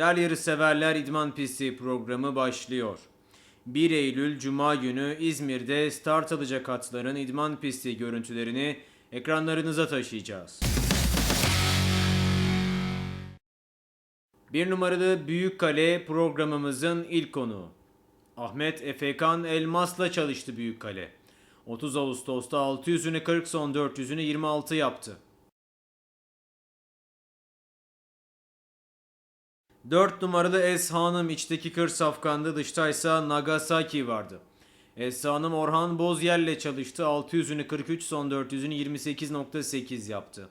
Değerli yarışseverler İdman Pisti programı başlıyor. 1 Eylül Cuma günü İzmir'de start alacak atların idman pisti görüntülerini ekranlarınıza taşıyacağız. Bir numaralı Büyükkale programımızın ilk konuğu. Ahmet Efekan Elmas'la çalıştı Büyükkale. 30 Ağustos'ta 600'ünü 40 son 400'ünü 26 yaptı. 4 numaralı Es Hanım içteki kır safkandı dıştaysa Nagasaki vardı. Es Hanım Orhan Bozyer'le çalıştı 600'ünü 43 son 400'ünü 28.8 yaptı.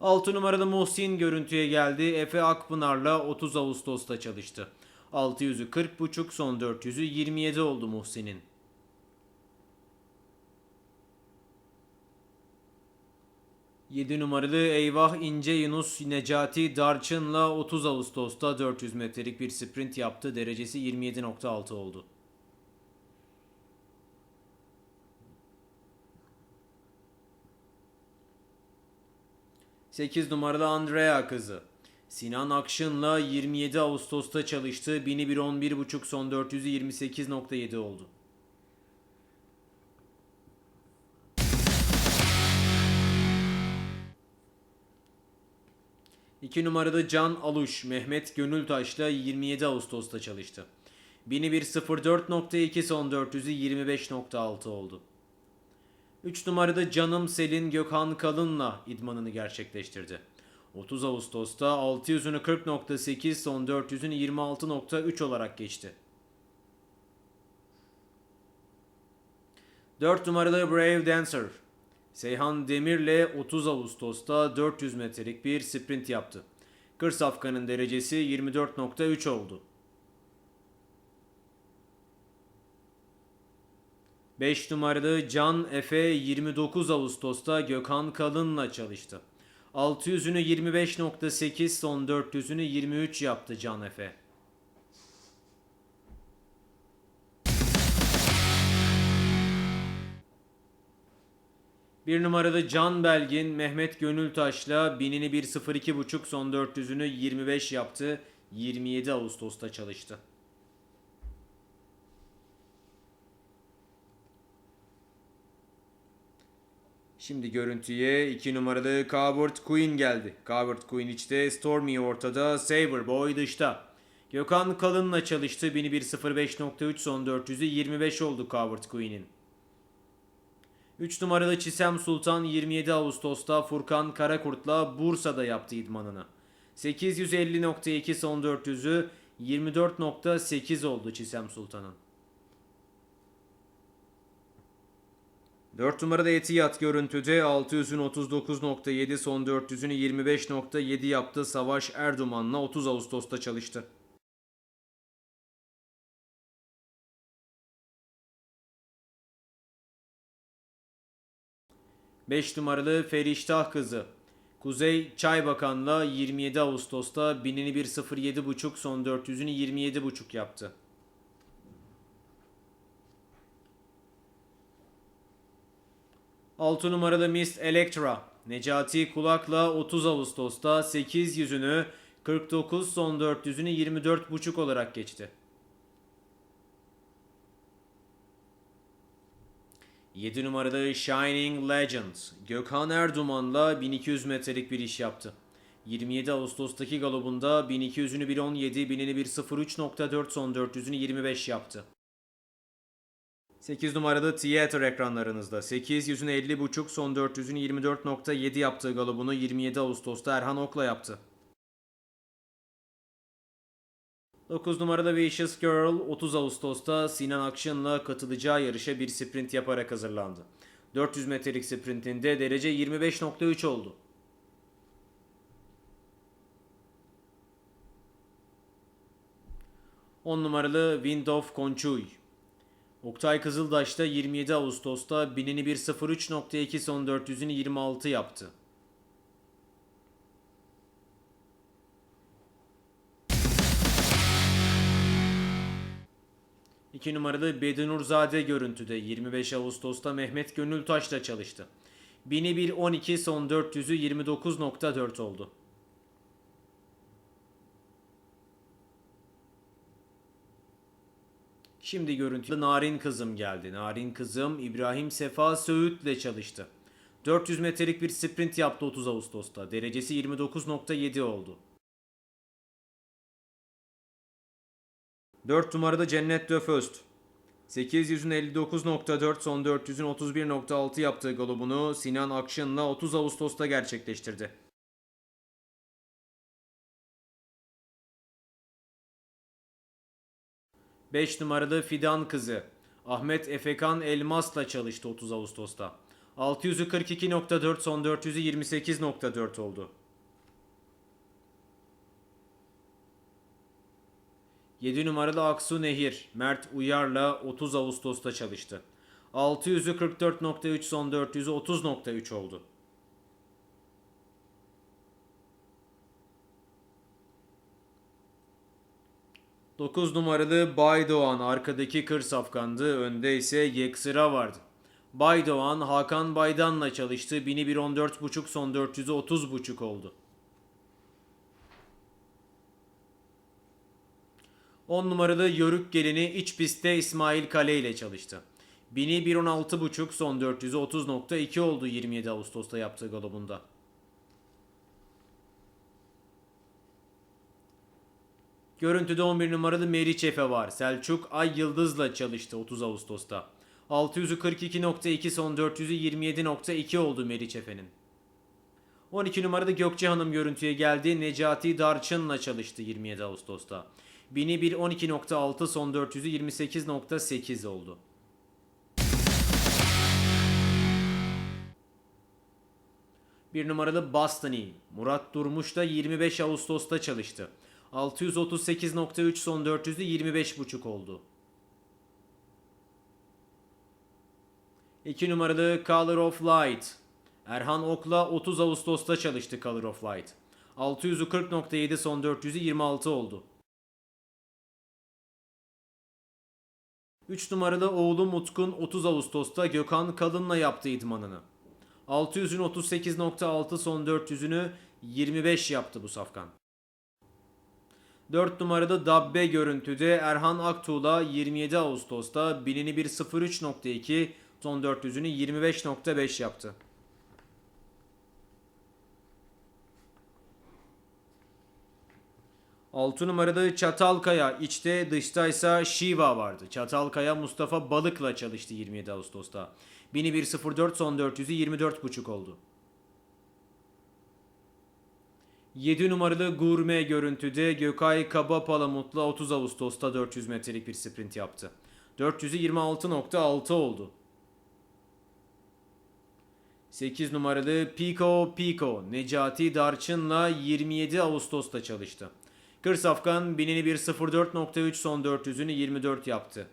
6 numaralı Muhsin görüntüye geldi. Efe Akpınar'la 30 Ağustos'ta çalıştı. 600'ü 40.5 son 400'ü 27 oldu Muhsin'in. 7 numaralı Eyvah İnce Yunus Necati Darçın'la 30 Ağustos'ta 400 metrelik bir sprint yaptı. Derecesi 27.6 oldu. Sekiz numaralı Andrea kızı. Sinan Akşın'la 27 Ağustos'ta çalıştı. 1000'i 1 11.5 son 400'ü 28.7 oldu. 2 numaralı Can Aluş Mehmet Gönültaş'la 27 Ağustos'ta çalıştı. 1000'i 1 04.2 son 400'ü 25.6 oldu. 3 numarada Canım Selin Gökhan Kalın'la idmanını gerçekleştirdi. 30 Ağustos'ta 600'ünü 40.8 son 400'ünü 26.3 olarak geçti. 4 numarada Brave Dancer Seyhan Demir'le 30 Ağustos'ta 400 metrelik bir sprint yaptı. Kır safkanın derecesi 24.3 oldu. 5 numaralı Can Efe 29 Ağustos'ta Gökhan Kalın'la çalıştı. 600'ünü 25.8 son 400'ünü 23 yaptı Can Efe. Bir numarada Can Belgin, Mehmet Gönültaş'la 1000'ini 1.02.5 son 400'ünü 25 yaptı. 27 Ağustos'ta çalıştı. Şimdi görüntüye 2 numaralı Coward Queen geldi. Coward Queen içte, Stormy ortada, Saber Boy dışta. Gökhan Kalın'la çalıştı. 1000'i 1.05.3 son 400'ü 25 oldu Coward Queen'in. 3 numaralı Çisem Sultan 27 Ağustos'ta Furkan Karakurt'la Bursa'da yaptı idmanını. 850.2 son 400'ü 24.8 oldu Çisem Sultan'ın. 4 numarada Etiyat görüntüde 600'ün 39.7 son 400'ünü 25.7 yaptı Savaş Erduman'la 30 Ağustos'ta çalıştı. Beş numaralı Feriştah kızı. Kuzey Çaybakan'la 27 Ağustos'ta 1000'ini 1.07.5 son 400'ünü 27.5 yaptı. 6 numaralı Miss Electra. Necati Kulak'la 30 Ağustos'ta 800'ünü 49 son 400'ünü 24.5 olarak geçti. 7 numarada Shining Legend. Gökhan Erduman'la 1200 metrelik bir iş yaptı. 27 Ağustos'taki galobunda 1200'ünü 1.17, 1000'ini 1.03.4 son 400'ünü 25 yaptı. 8 numarada Theater ekranlarınızda. 800'ünü 50.5 son 400'ünü 24.7 yaptığı galobunu 27 Ağustos'ta Erhan Ok'la yaptı. 9 numarada Vicious Girl 30 Ağustos'ta Sinan Akşın'la katılacağı yarışa bir sprint yaparak hazırlandı. 400 metrelik sprintinde derece 25.3 oldu. On numaralı Wind of Konçuy. Oktay Kızıldaş'ta 27 Ağustos'ta 1000'ini 1.03.2 son 400'ünü 26 yaptı. 2 numaralı Bedinurzade görüntüde 25 Ağustos'ta Mehmet Gönültaş'la çalıştı. 1001 12 son 400'ü 29.4 oldu. Şimdi görüntü Narin Kızım geldi. Narin Kızım İbrahim Sefa Söğüt'le çalıştı. 400 metrelik bir sprint yaptı 30 Ağustos'ta. Derecesi 29.7 oldu. 4 numarada Cennet Döföst. 800'ün 59.4 son 400'ün 31.6 yaptığı galobunu Sinan Akşın'la 30 Ağustos'ta gerçekleştirdi. Beş numaralı Fidan kızı Ahmet Efekan Elmas'la çalıştı 30 Ağustos'ta. 600'ü 42.4 son 400'ü 28.4 oldu. 7 numaralı Aksu Nehir Mert Uyar'la 30 Ağustos'ta çalıştı. 600'ü 44.3 son 400'ü 30.3 oldu. Dokuz numaralı Baydoğan arkadaki kır safkandı. Önde ise Yeksıra vardı. Baydoğan Hakan Baydan'la çalıştı. 1000'i 1.14.5 son 400'ü 30.5 oldu. 10 numaralı Yörük gelini iç pistte İsmail Kale ile çalıştı. 1000'i 1.16.5 son 400'ü 30.2 oldu 27 Ağustos'ta yaptığı galobunda. Görüntüde 11 numaralı Meriç Efe var. Selçuk Ay Yıldız'la çalıştı 30 Ağustos'ta. 600'ü 42.2 son 400'ü 27.2 oldu Meriç Efe'nin. 12 numarada Gökçe Hanım görüntüye geldi. Necati Darçın'la çalıştı 27 Ağustos'ta. 1000'i 1 12.6 son 400'ü 28.8 oldu. Bir numaralı Bastani. Murat Durmuş da 25 Ağustos'ta çalıştı. 638.3 son 400'ü 25.5 oldu. 2 numaralı Color of Light. Erhan Ok'la 30 Ağustos'ta çalıştı Color of Light. 600'ü 40.7 son 400'ü 26 oldu. 3 numaralı oğlu Mutkun 30 Ağustos'ta Gökhan Kalın'la yaptı idmanını. 600'ün 38.6 son 400'ünü 25 yaptı bu safkan. 4 numarada Dabbe görüntüde Erhan Aktuğ'la 27 Ağustos'ta 1000'ini 1.03.2 son 400'ünü 25.5 yaptı. Altı numarada Çatalkaya, içte dıştaysa Shiva vardı. Çatalkaya Mustafa Balık'la çalıştı 27 Ağustos'ta. 1000'i 1.04 son 400'ü 24.5 oldu. 7 numaralı Gurme görüntüde Gökay Kaba Palamut'la 30 Ağustos'ta 400 metrelik bir sprint yaptı. 400'ü 26.6 oldu. 8 numaralı Pico Pico Necati Darçın'la 27 Ağustos'ta çalıştı. Kır Safkan 1000'ini 1.04.3 son 400'ünü 24 yaptı.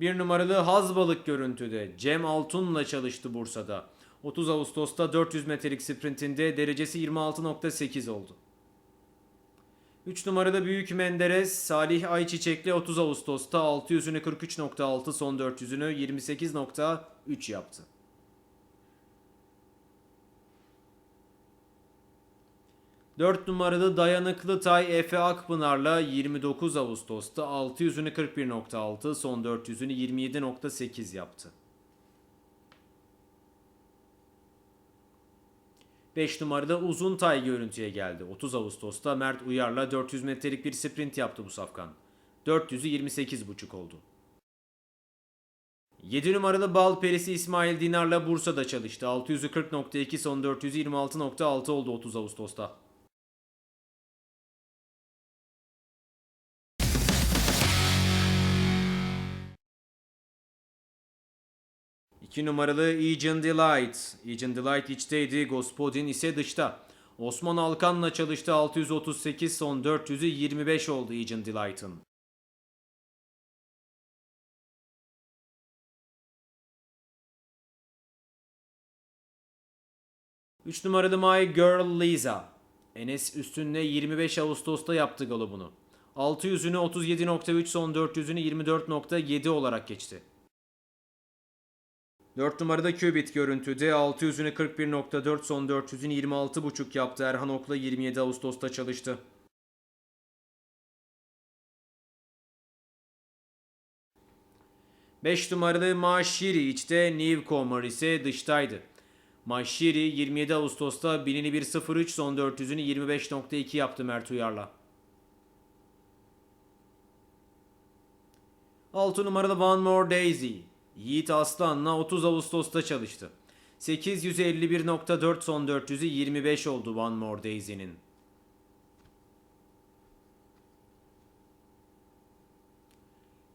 Bir numaralı Hazbalık görüntüde Cem Altun'la çalıştı Bursa'da. 30 Ağustos'ta 400 metrelik sprintinde derecesi 26.8 oldu. 3 numarada Büyük Menderes Salih Ayçiçekli 30 Ağustos'ta 600'ünü 43.6 son 400'ünü 28.3 yaptı. Dört numaralı Dayanıklı Tay Efe Akpınar'la 29 Ağustos'ta 600'ünü 41.6 son 400'ünü 27.8 yaptı. 5 numarada Uzun Tay görüntüye geldi. 30 Ağustos'ta Mert Uyar'la 400 metrelik bir sprint yaptı bu safkan. 400'ü 28.5 oldu. 7 numaralı Bal Perisi İsmail Dinar'la Bursa'da çalıştı. 600'ü 40.2 son 400'ü 26.6 oldu 30 Ağustos'ta. 2 numaralı Egen Delight. Egen Delight içteydi. Gospodin ise dışta. Osman Alkan'la çalıştı 638 son 400'ü 25 oldu Egen Delight'ın. Üç numaralı My Girl Lisa. Enes Üstün'le 25 Ağustos'ta yaptı galobunu. 600'ünü 37.3 son 400'ünü 24.7 olarak geçti. 4 numarada Qubit görüntüde 600'ünü 41.4 son 400'ünü 26.5 yaptı. Erhan Ok'la 27 Ağustos'ta çalıştı. Beş numaralı Maşiri içte Newcomer ise dıştaydı. Maşiri 27 Ağustos'ta binini 1.03 son 400'ünü 25.2 yaptı Mert Uyar'la. 6 numaralı One More Daisy. Yiğit Aslan'la 30 Ağustos'ta çalıştı. 851.4 son 400'ü 25 oldu One More Daisy'nin.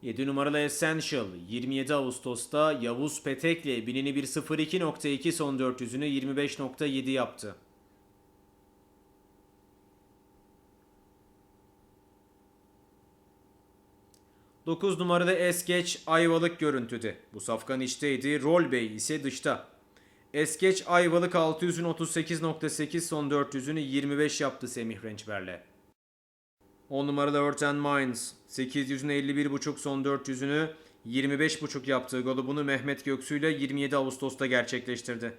Yedi numaralı Essential 27 Ağustos'ta Yavuz Petek'le binini 1.02.2 son 400'ünü 25.7 yaptı. Dokuz numaralı Esgeç Ayvalık görüntüde. Bu safkan içteydi. Rol Bey ise dışta. Esgeç Ayvalık 600'ün 38.8 son 400'ünü 25 yaptı Semih Rençber'le. 10 numaralı Earth and Minds 800'ün 51.5 son 400'ünü 25.5 yaptığı golubunu Mehmet Göksu ile 27 Ağustos'ta gerçekleştirdi.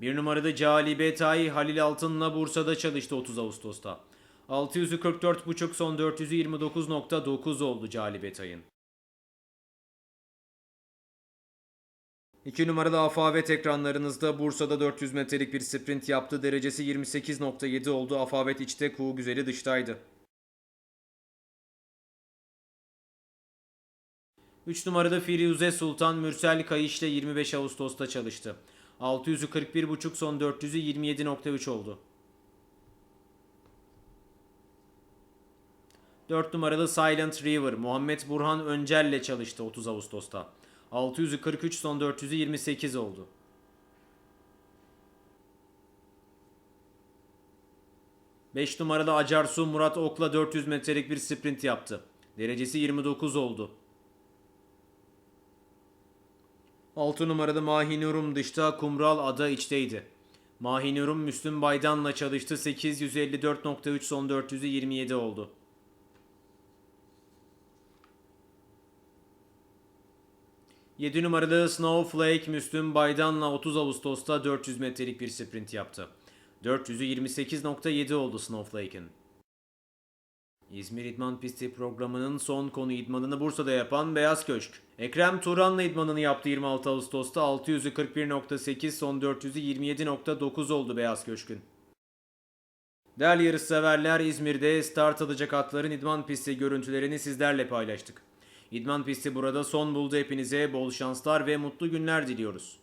Bir numarada Cali Betay Halil Altın'la Bursa'da çalıştı 30 Ağustos'ta. 600'ü 44.5 son 400'ü 29.9 oldu Cali Betay'ın. 2 numaralı Afavet ekranlarınızda Bursa'da 400 metrelik bir sprint yaptı. Derecesi 28.7 oldu. Afavet içte, Kuğu Güzeli dıştaydı. 3 numarada Firuze Sultan Mürsel Kayış'la 25 Ağustos'ta çalıştı. 600'ü 41.5 son 400'ü 27.3 oldu. 4 numaralı Silent River Muhammed Burhan Öncel'le çalıştı 30 Ağustos'ta. 600'ü 43 son 400'ü 28 oldu. Beş numaralı Acarsu Murat Ok'la 400 metrelik bir sprint yaptı. Derecesi 29 oldu. 6 numaralı Mahinurum dışta Kumral Ada içteydi. Mahinurum Müslüm Baydan'la çalıştı. 854.3 son 400'ü 27 oldu. Yedi numaralı Snowflake Müslüm Baydan'la 30 Ağustos'ta 400 metrelik bir sprint yaptı. 400'ü 28.7 oldu Snowflake'in. İzmir İdman Pisti programının son konu idmanını Bursa'da yapan Beyaz Köşk. Ekrem Turan'la idmanını yaptı 26 Ağustos'ta 600'ü 41.8 son 400'ü 27.9 oldu Beyaz Köşk'ün. Değerli yarışseverler İzmir'de start alacak atların idman pisti görüntülerini sizlerle paylaştık. İdman pisti burada son buldu hepinize bol şanslar ve mutlu günler diliyoruz.